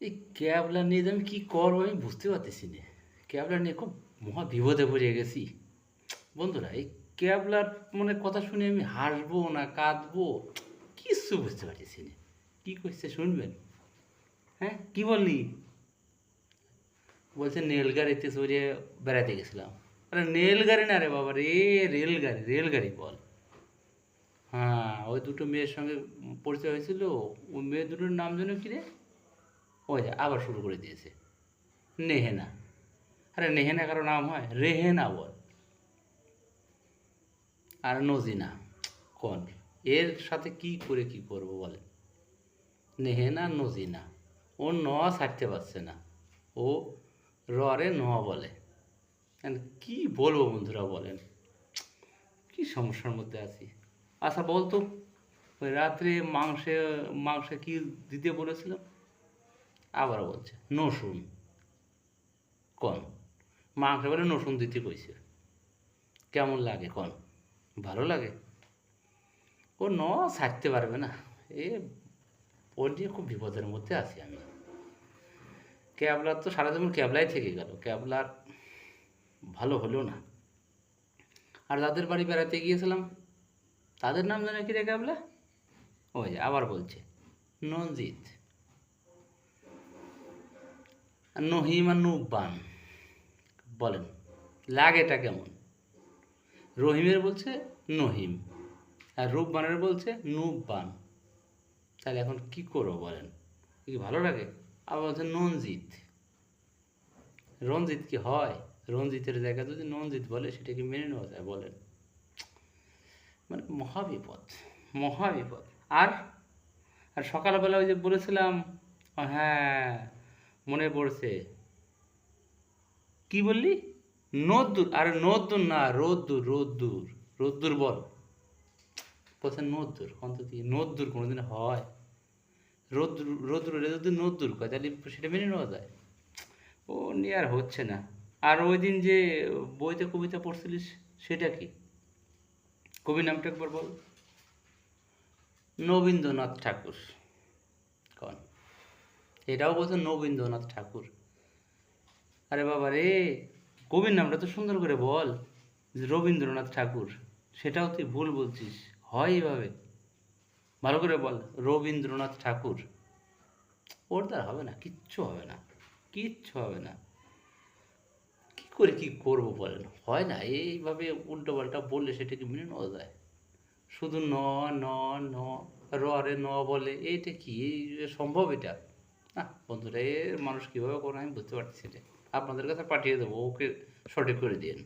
এই ক্যাবলা নিয়ে আমি কী করব আমি বুঝতে পারতেছি না। ক্যাবলা নিয়ে খুব মহা বিপদে পড়ে গেছি। বন্ধুরা, এই ক্যাবলার মানে কথা শুনে আমি হাসবো না, কাঁদবো, কিচ্ছু বুঝতে পারতেছি না। কী করছে শুনবেন? হ্যাঁ কি বললি? বলছে, রেলগাড়িতে চড়ে বেড়াতে গেছিলাম। আরে, রেলগাড়ি না রে বাবা রে, রেলগাড়ি রেলগাড়ি বল। হ্যাঁ ওই দুটো মেয়ের সঙ্গে পরিচয় হয়েছিল। ওই মেয়ে দুটোর নাম যেন কি রে? ওই আবার শুরু করে দিয়েছে। নেহেনা। আরে নেহেনা কারও নাম হয়? রেহেনা বল। আর নজিনা, কোন? এর সাথে কি করে কি করব বলেন? নেহেনা, নজিনা। ও ন ছাড়তে পারছে না। ও রে ন বলে। কি বলব বন্ধুরা বলেন? কি সমস্যার মধ্যে আছি? আচ্ছা বলতো, ওই রাত্রে মাংসে মাংসে কি দিতে বলেছিলাম আবার বলছে, নসুন। কন? মাংস বলে নসুন দিতে কইছে। কেমন লাগে কন? ভালো লাগে। ও ন, ছাড়তে পারবে না। এ ওর নিয়ে খুব বিপদের মধ্যে আছি আমি। ক্যাবলার তো সারা জীবন ক্যাবলাই থেকে গেল। ক্যাবলার ভালো হলো না। আর যাদের বাড়ি বেড়াতে গিয়েছিলাম, তাদের নাম জানে কি রে ক্যাবলা? ওই আবার বলছে নঞ্জিত আর নহিম আর নুবান বলেন, লাগেটা কেমন? রহিমের বলছে নহিম, আর রূপবানের বলছে নুবান তাহলে এখন কি করব বলেন? কি ভালো লাগে? আবার বলছে নঞ্জিত রঞ্জিত কি হয়? রঞ্জিতের জায়গায় যদি নঞ্জিত বলে, সেটা কি মেনে নেওয়া যায় বলেন? মানে মহাবিপদ মহাবিপদ। আর আর সকালবেলা ওই যে বলেছিলাম হ্যাঁ মনে পড়ছে। কি বললি? নদ্দুর আরে নদ্দুর না রোদ্দুর রোদ্দুর রোদ্দুর বল। বলছে নদ্দুর অন্তত নদ্দুর কোনোদিন হয়। রোদ্দুর রোদ্দুর যদি নদ্দুর কয় তাহলে সেটা মেনে নেওয়া যায়। ও, নিয়ে আর হচ্ছে না। আর ওই দিন যে বইতে কবিতা পড়ছিলিস, সেটা কি? কবি নামটা একবার বল। নবীন্দ্রনাথ ঠাকুর। কন। এটাও বলছে নবীন্দ্রনাথ ঠাকুর। আরে বাবা রে, কবির নামটা তো সুন্দর করে বল রবীন্দ্রনাথ ঠাকুর, সেটাও তুই ভুল বলছিস, হয় এইভাবে ভালো করে বল, রবীন্দ্রনাথ ঠাকুর। ওর দ্বারা হবে না, কিচ্ছু হবে না, কিচ্ছু হবে না। কি করে কি করব বলেন? হয় না, এইভাবে উল্টো পাল্টা বললে সেটাকে মেনে নেওয়া যায়। শুধু ন ন ন, র, রে, ন বলে, এইটা কি? এই সম্ভব এটা? না বন্ধুরা, এর মানুষ কীভাবে করে আমি বুঝতে পারছি না। আপনাদের কাছে পাঠিয়ে দেবো, ওকে সঠিক করে দিন